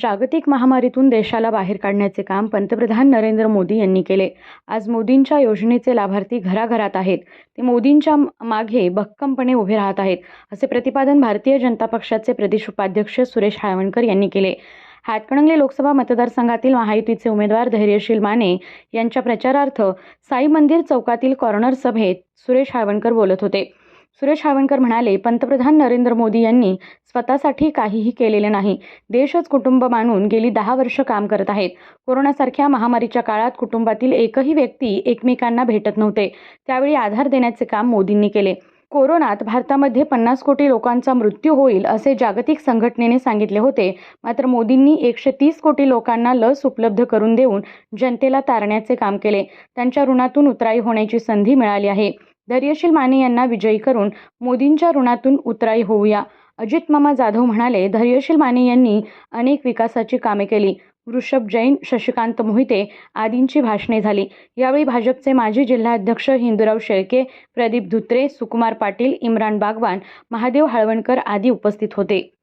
जागतिक महामारीतून देशाला बाहेर काढण्याचे काम पंतप्रधान नरेंद्र मोदी यांनी केले. आज मोदींच्या योजनेचे लाभार्थी घराघरात आहेत. ते मोदींच्या मागे भक्कमपणे उभे राहत आहेत असे प्रतिपादन भारतीय जनता पक्षाचे प्रदेश उपाध्यक्ष सुरेश हाळवणकर यांनी केले. हातकणंगले लोकसभा मतदारसंघातील महायुतीचे उमेदवार धैर्यशील माने यांच्या प्रचारार्थ साई मंदिर चौकातील कॉर्नर सभेत सुरेश हाळवणकर बोलत होते. सुरेश हावणकर म्हणाले पंतप्रधान नरेंद्र मोदी यांनी स्वतःसाठी काहीही केलेले नाही. देशच कुटुंब मानून गेली दहा वर्ष काम करत आहेत. कोरोनासारख्या महामारीच्या काळात कुटुंबातील एकही व्यक्ती एकमेकांना भेटत नव्हते. त्यावेळी आधार देण्याचे काम मोदींनी केले. कोरोनात भारतामध्ये पन्नास कोटी लोकांचा मृत्यू होईल असे जागतिक संघटनेने सांगितले होते. मात्र मोदींनी एकशे तीस कोटी लोकांना लस उपलब्ध करून देऊन जनतेला तारण्याचे काम केले. त्यांच्या ऋणातून उतराई होण्याची संधी मिळाली आहे. धैर्यशील माने यांना विजयी करून मोदींच्या ऋणातून उतराई होऊया. अजित मामा जाधव म्हणाले धैर्यशील माने यांनी अनेक विकासाची कामे केली. वृषभ जैन शशिकांत मोहिते आदींची भाषणे झाली. यावेळी भाजपचे माजी जिल्हाध्यक्ष हिंदूराव शेळके प्रदीप धुत्रे सुकुमार पाटील इम्रान बागवान महादेव हळवणकर आदी उपस्थित होते.